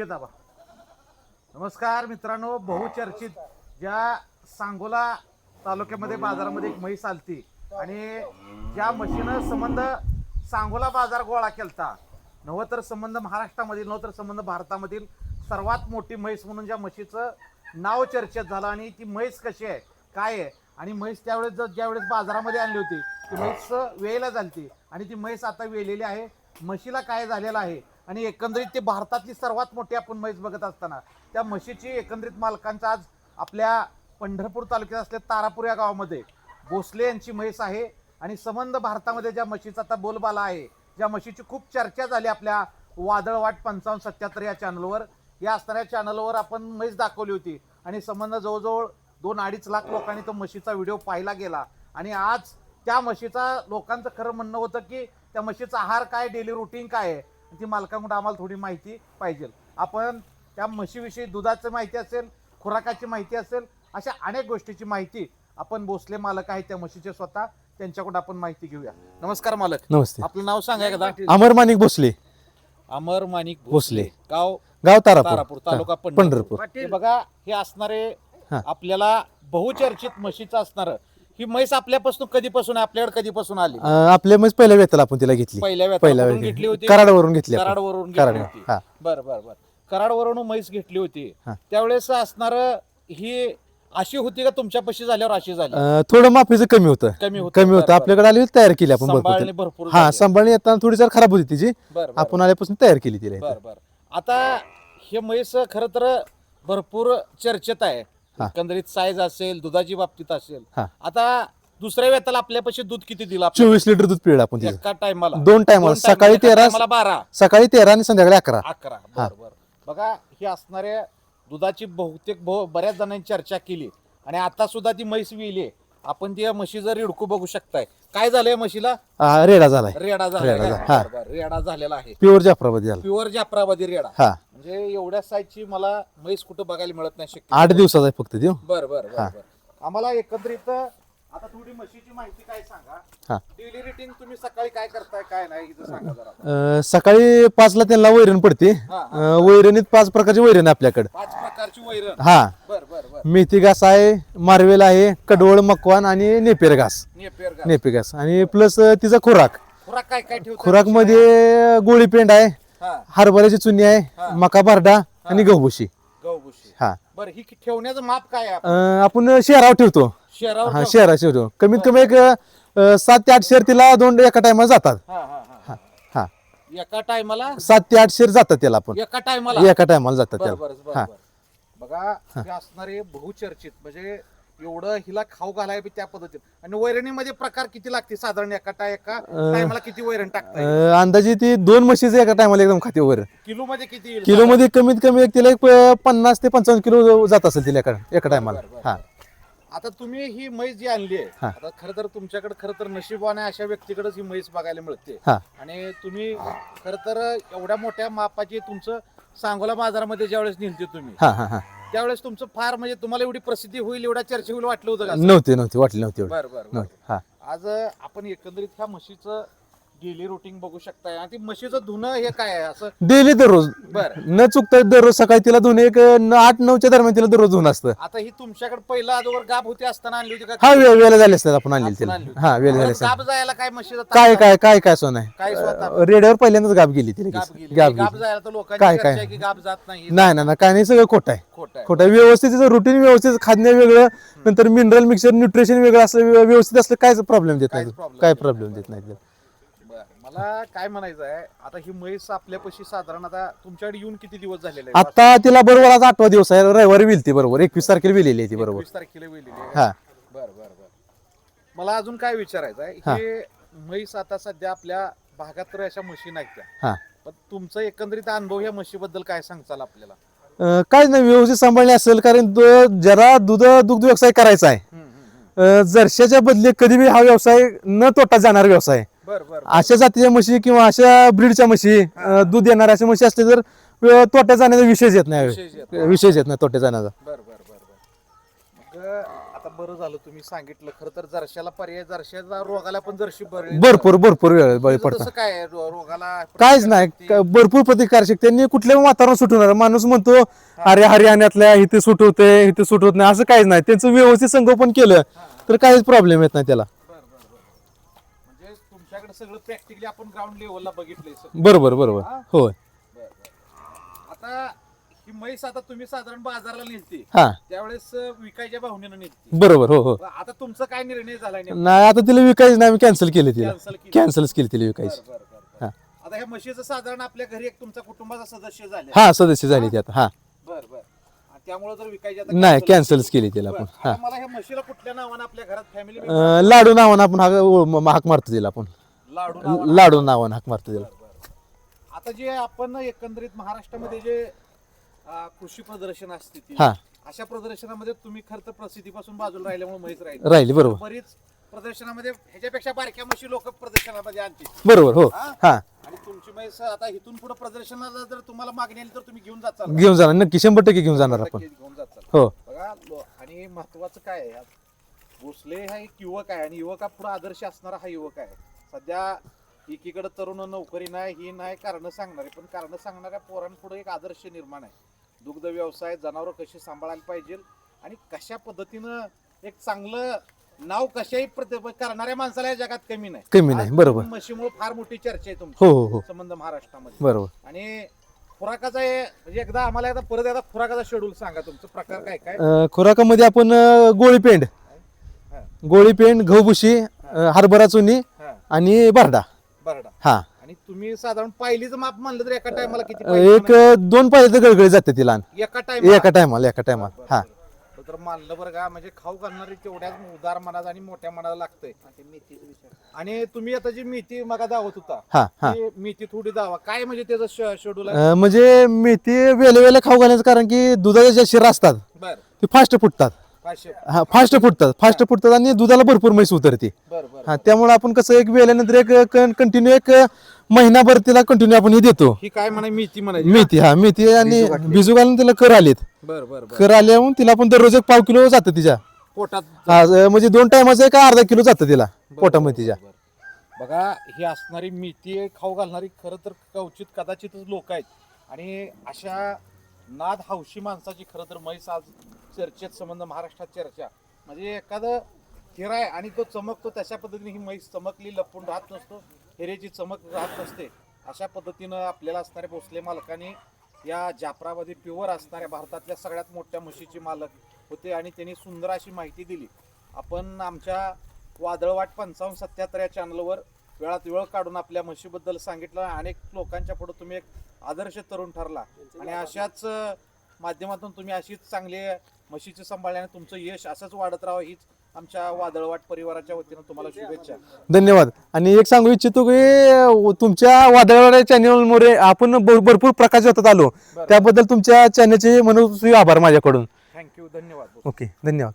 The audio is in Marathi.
ओके दाबा. नमस्कार मित्रांनो बहुचर्चित ज्या सांगोला तालुक्यामध्ये बाजारामध्ये एक म्हैस आलती आणि ज्या म्हशीनं संबंध सांगोला बाजार गोळा केलता नव तर संबंध महाराष्ट्रामधील नवं तर संबंध भारतामधील सर्वात मोठी म्हैस म्हणून ज्या म्हशीचं नाव चर्चेत झालं आणि ती म्हैस कशी आहे काय आहे आणि म्हैस त्यावेळेस जर ज्यावेळेस बाजारामध्ये आणली होती ती म्हैस वेळेला झालती आणि ती म्हैस आता वेलेली आहे. म्हशीला काय झालेलं आहे आणि एकंदरीत ते भारतातली सर्वात मोठी आपण म्हैस बघत असताना त्या म्हशीची एकंदरीत मालकांचा आज आपल्या पंढरपूर तालुक्यात असलेल्या तारापूर या गावामध्ये भोसले यांची म्हैस आहे. आणि संबंध भारतामध्ये ज्या म्हशीचा आता बोलबाला आहे ज्या म्हशीची खूप चर्चा झाली आपल्या वादळवाट पंचावन्न सत्याहत्तर या चॅनलवर या असणाऱ्या चॅनलवर आपण म्हैस दाखवली होती. आणि संबंध जवळजवळ दोन अडीच लाख लोकांनी तो म्हशीचा व्हिडिओ पाहिला गेला. आणि आज त्या म्हशीचा लोकांचं खरं म्हणणं होतं की त्या म्हशीचा आहार काय डेली रुटीन काय आहे? ती मालकांकडून आम्हाला थोडी माहिती पाहिजे. आपण त्या म्हशीविषयी दुधाचं माहिती असेल खुराकाची माहिती असेल अशा अनेक गोष्टीची माहिती आपण भोसले मालक आहेत त्या म्हशीचे स्वतः त्यांच्याकडून आपण माहिती घेऊया. नमस्कार मालक. नमस्ते. आपलं नाव सांगा एकदा. अमर माणिक भोसले. अमर माणिक भोसले. गाव गाव तारापूर. तारापूर तालुका पंढरपूर. बघा हे असणारे. आपल्याला बहुचर्चित म्हशीचं असणार ही म्हैस आपल्यापासून कधीपासून आपल्याकडे कधीपासून आली? अं, आपल्या म्हणजे पहिल्या वेताला आपण तिला घेतली. पहिल्या पहिल्या घेतली होती? कराडवरून घेतली आपण. कराडवरून कराड घेतली होती. हा. बर बर बर. कराडवरून म्हैस घेतली होती. हा. त्यावेळेस असणार ही अशी होती का तुमच्यापाशी झाल्यावर अशी झाली? अं, थोडं माफीचं कमी होतं. कमी होतं. कमी होतं. बरं, आपल्याकडे आली होती, तयार केली आपण भरपूर सांभाळणी तिला. भरपूर हा झाली. सांभाळणी येताना थोडीफार खराब होती तिची. बर बर आपण आल्यापासून तयार केली तिला. बर इथं. बर. आता हे म्हैस खर तर भरपूर चर्चेत आहे. हा. एकंदरीत साईज असेल दुधाची बाबतीत असेल. हा. आता दुसऱ्या वेताला आपल्यापाशी दूध किती दिलं? चोवीस लिटर दूध पिळलं आपण एका टायमाला. दोन टायमाला. सकाळी तेरा मला बारा. सकाळी तेरा आणि संध्याकाळी अकरा. अकरा. हा. बर बर. बघा ही असणाऱ्या दुधाची बहुतेक बहु- बऱ्याच जणांनी चर्चा केली. आणि आता सुद्धा ती म्हैस विली आपण ती म्हशीचं रिडकू बघू शकताय काय झालंय म्हशीला? हा, रेडा झालाय. रेडा. झाला, हा. रेडा झालेला आहे. प्युअर जाफराबादी झाला. प्युअर जाफराबादी रेडा. हा. म्हणजे एवढ्या साईजची मला म्हैस कुठं बघायला मिळत नाही शक्य आठ दिवसाचा आहे फक्त त्यो बर बर बर. बर. आम्हाला एकत्रित आता थोडी म्हशीची माहिती काय सांगा? हा. डेली रुटीन तुम्ही सकाळी काय करताय काय नाही इथं सांगा जरा. अं, सकाळी पाचला त्यांना वैरण पडते. हा, अं, वैरणीत पाच प्रकारची वैरण आहे आपल्याकडे. पाच प्रकारची वैरण? हा. बर बर बर. मेथी घास आहे मार्वेल आहे कडवळ मकवान आणि नेपेर घास. नेपेर नेपे घास. आणि प्लस तिचा खुराक. खुराक काय काय ठेवतो खुराकमध्ये गोळी पेंड आहे हा. हरभऱ्याची चुनी. आहे मका बारडा आणि गहूभुशी हा. बर ही ठेवण्याचं माप काय आहे अं, आपण शेराव ठेवतो. शहरावर हा ठेव- शेरा ठेवतो. कमीत कमी एक अं, सात ते आठ शेर तिला दोन एका टायमाला जातात. हा हा हा. हा एका टायमाला? सात ते आठ शेर जातात त्याला आपण एका टायमाला? एका टायमाला जातात बर त्याला. बर बर हा. बर. बघा हे असणारे बहुचर्चित म्हणजे एवढं हिला खाऊ घालाय बी त्या पद्धतीत. आणि वैरणीमध्ये प्रकार किती लागते? साधारण एका एका टायमाला किती वैरण टाकताय अं, अंदाजे ती दोन म्हशीचं एका टायमाला एकदम खाते वर किलो मध्ये किती येईल? किलो मध्ये कमीत कमी एक तिला एक प- पन्नास ते पंचावन्न किलो जात असेल तिला एका एका टायमाला. हा. आता तुम्ही ही म्हैस जी आणली आहे हा. आता खरं तर तुमच्याकडे खरं तर नशीबवान आहे अशा व्यक्तीकडेच ही म्हैस बघायला मिळते. हा. आणि तुम्ही खरं तर एवढ्या मोठ्या मापाची तुमचं सांगोला बाजारामध्ये ज्यावेळेस नेलते तुम्ही हा हा हा. त्यावेळेस तुमचं फार म्हणजे तुम्हाला एवढी प्रसिद्धी होईल एवढ्या चर्चा होईल वाटलं होतं का? नव्हते नव्हते वाटली नव्हती एवढी. बर बर बर. नव्हती हा. आज आपण एकंदरीत ह्या म्हशीचं डेली रुटीन बघू शकताय. आणि ती म्हशीचं धुणं हे काय आहे? असं डेली दररोज बर. न चुकता दररोज सकाळी तिला धुणे एक न- आठ नऊच्या दरम्यान तिला दररोज धुवून असतं. आता ही तुमच्याकडे पहिला अगोदर गाब होती असताना आणली होती का हा वेळ झाले असतात आपण आणलेली तिला. आणली होती. हा वेळ झाले असतात. गाब जायला काय म्हशीचं काय काय काय काय सोन काय स्वतः आहे रेड्यावर पहिल्यांदाच गाब गेली तिला गाब की. गेली. गाब गाब गेली. जायला तर लोकांची काय- चर्चा काय? आहे की गाब जात नाही. नाही ना काय नाही सगळं खोटं आहे. खोट आहे. खोटं आहे. व्यवस्थित रुटीन व्यवस्थित खाद्य वेगळं नंतर मिनरल मिक्सर न्यूट्रिशन वेगळं असलं व्य- व्यवस्थित असलं कायच प्रॉब्लेम देत काहीच नाही problem काय देत प्रॉब्लेम देत नाही बरं. मला काय म्हणायचं आहे आता ही म्हैस आपल्यापाशी साधारण आता तुमच्याकडे येऊन किती दिवस झालेले आहेत? आता तिला बरोबर आज आठवा दिवस आहे रविवारी विल ती बरोबर एकवीस तारखेला विलेली आहे ती बरोबर 21 तारखेला वेलेली आहे. हा बर बर बर मला अजून काय विचारायचं आहे हा. हे म्हैस आता सध्या आपल्या भागात तर अशा म्हशी नाहीत त्या हा पण तुमचा एकंदरीत अनुभव या म्हशीबद्दल काय सांगचाल आपल्याला अं, काय नाही व्यवस्थित सांभाळणे असेल कारण जरा दूध दुग्ध व्यवसाय करायचा आहे हम्म, हम्म, हम्म. अं, जर्शाच्या बदली कधी बी हा व्यवसाय न तोटा जाणार व्यवसाय आहे. अशा जातीच्या म्हशी किंवा अशा ब्रीडच्या म्हशी दूध देणाऱ्या अशा म्हशी असले तर तोट्या जाण्याचा विषयच येत नाही. विषयच येत नाही. तोट्या जाण्याचा. बर बर बर बर. मग आता बरं झालं तुम्ही सांगितलं. खरं तर जरशाला पर्याय जरशाचा रोगाला पण जरशी बरी भरपूर भरपूर वेळ बळी पडतात. तसं काय रोगाला काहीच नाही. भरपूर प्रतिकारशक्ती. त्यांनी कुठल्याही वातावरण सुटवणार माणूस म्हणतो अरे हरियाण्यातल्या इथे सुट होते इथे सुट होत नाही. असं काहीच नाही. त्यांचं व्यवस्थित संगोपन केलं तर काहीच प्रॉब्लेम येत नाही त्याला बरं बरं बरं म्हणजे तुमच्याकडे सगळं प्रॅक्टिकली आपण ग्राउंड लेवलला बघितलंय बरोबर बरोबर. होय. आता ही म्हैस आता तुम्ही साधारण बाजाराला नेलती. हा. त्यावेळेस अं, विकायच्या भावनेनं नेलती. बरोबर हो हो. आता तुमचा काय निर्णय नेमका? नाही आता तिला विकायचं नाही मी कॅन्सल केली तिला. केली. कॅन्सलच केली तिला विकायची. बरं, बरं, बरं, हा. बरं. आता ह्या म्हशीचं साधारण आपल्या घरी एक तुमचा कुटुंबाचा सदस्य झाले हा सदस्य झाली ती आता हा. बर बर. त्यामुळे जर विकायची आता नाही cancel कॅन्सलच केली. तिला बरं. आपण हा. आता मला ह्या म्हशीला कुठल्या नावानं आपल्या घरात फॅमिली अं, लाडू नावानं आपण हाक हाक मारतो तिला आपण. लाडू नावानं लाडू नावानं हाक मारतो तिला आता जे आपण एकंदरीत महाराष्ट्रामध्ये जे अं, कृषी प्रदर्शन असते ती हा. अशा प्रदर्शनामध्ये तुम्ही खरं तर प्रसिद्धीपासून बाजूला राहिल्यामुळे म्हैस राहील. राहिली बरोबर. बरीच प्रदर्शनामध्ये ह्याच्यापेक्षा बारक्या म्हशी लोक प्रदर्शनामध्ये आणतील. बरोबर हो. हा? हा. आणि तुमची म्हैस आता इथून पुढे प्रदर्शनाला जर तुम्हाला मागणी आली तर तुम्ही घेऊन जाचाल घेऊन जाणार नक्की. शंभर टक्के घेऊन जाणार आपण. नक्कीच घेऊन जाचाल हो. बघा लो- आणि महत्वाचं काय आहे यात? भोसले हा एक युवक आहे आणि युवका पुढे आदर्श असणारा हा युवक आहे. सध्या एकीकडे तरुण नोकरी नाही ही नाही कारण सांगणारे. पण कारण सांगणाऱ्या पोरांपुढे एक आदर्श निर्माण आहे. दुग्ध व्यवसाय जनावरं कशी सांभाळायला पाहिजे आणि कशा पद्धतीनं एक चांगलं नाव कशाही करणाऱ्या माणसाला या जगात कमी नाही. कमी नाही बरोबर. म्हशीमुळे फार मोठी चर्चा आहे तुमची. हो हो हो. संबंध महाराष्ट्रामध्ये. बरोबर. आणि खुराकाचा म्हणजे एकदा आम्हाला एकदा परत एकदा खुराकाचा शेड्यूल सांगा तुमचं. प्रकार काय काय? अं, खुराकामध्ये आपण अं, गोळीपेंड गोळीपेंड गहूभुशी अं, हरभरा चुनी आणि बारडा. बरडा. हा. आणि तुम्ही साधारण पायलीचं माप म्हणलं तर एका टायमाला किती पायली एक दोन पाहिजे तर गळगळी जाते ती लहान? एका टायमाला? एका टायमाला एका टायमाला. हा. तर मानलं बरं का म्हणजे खाऊ घालणारी तेवढ्याच उदार मनात आणि मोठ्या मनाला लागतंय. आणि तुम्ही आता जी मेथी मगा दावत होता हा हा. ती मेथी थोडी दावा. काय म्हणजे त्याचं शेड्यूल आहे? अं, म्हणजे मेथी वेले वेले खाऊ घालायचं कारण की दुधाच्या ज्या शिरा असतात बर. ते फास्ट फुटतात. हा फास्ट फुटतात. फास्ट फुटतात आणि दुधाला भरपूर म्हैस उतरते. हा त्यामुळे आपण कसं एक वेल्यानंतर एक कंटिन्यू एक महिनाभर तिला कंटिन्यू आपण हे देतो. ही काय म्हणा मेथी मेथी हा मेथी आणि बिजू घालून तिला कर आलेत. बर बर बर. कर आल्याहून तिला आपण दररोज एक पाव किलो जातं तिच्या. पोटात हा म्हणजे दोन टायमाचं एक अर्धा किलो जातं तिला पोटामध्ये तिच्या. बघा ही असणारी मेथी खाऊ घालणारी खरं तर कवचित कदाचितच लोक आहेत. आणि अशा नाद हौशी माणसाची खरं तर म्हैस आज चर्चेत संबंध महाराष्ट्रात चर्चा. म्हणजे एखादं हिरा आहे आणि तो चमकतो तशा पद्धतीने ही म्हैस चमकली लपून राहत नसतो हिरेची चमक राहत नसते. अशा पद्धतीनं आपल्याला असणाऱ्या भोसले मालकाने या जाफराबादी प्युअर असणाऱ्या भारतातल्या सगळ्यात मोठ्या म्हशीचे मालक होते आणि त्यांनी सुंदर अशी माहिती दिली. आपण आमच्या वादळवाट पंचावन्न सत्याहत्तर या चॅनलवर वेळात वेळ काढून आपल्या म्हशीबद्दल सांगितलं. अनेक लोकांच्या पुढे तुम्ही एक आदर्श तरुण ठरला. आणि अशाच माध्यमातून तुम्ही अशीच चांगली म्हशीची सांभाळल्याने तुमचं यश असंच वाढत राहावं हीच आमच्या वादळवाट परिवाराच्या वतीनं तुम्हाला शुभेच्छा. धन्यवाद. आणि एक सांगू इच्छितो की तुमच्या वादळवाड्या चॅनलमुळे आपण भर- भरपूर प्रकाश होतात आलो. त्याबद्दल तुमच्या चॅनलचे मनस्वी आभार माझ्याकडून. थँक्यू धन्यवाद. ओके. धन्यवाद.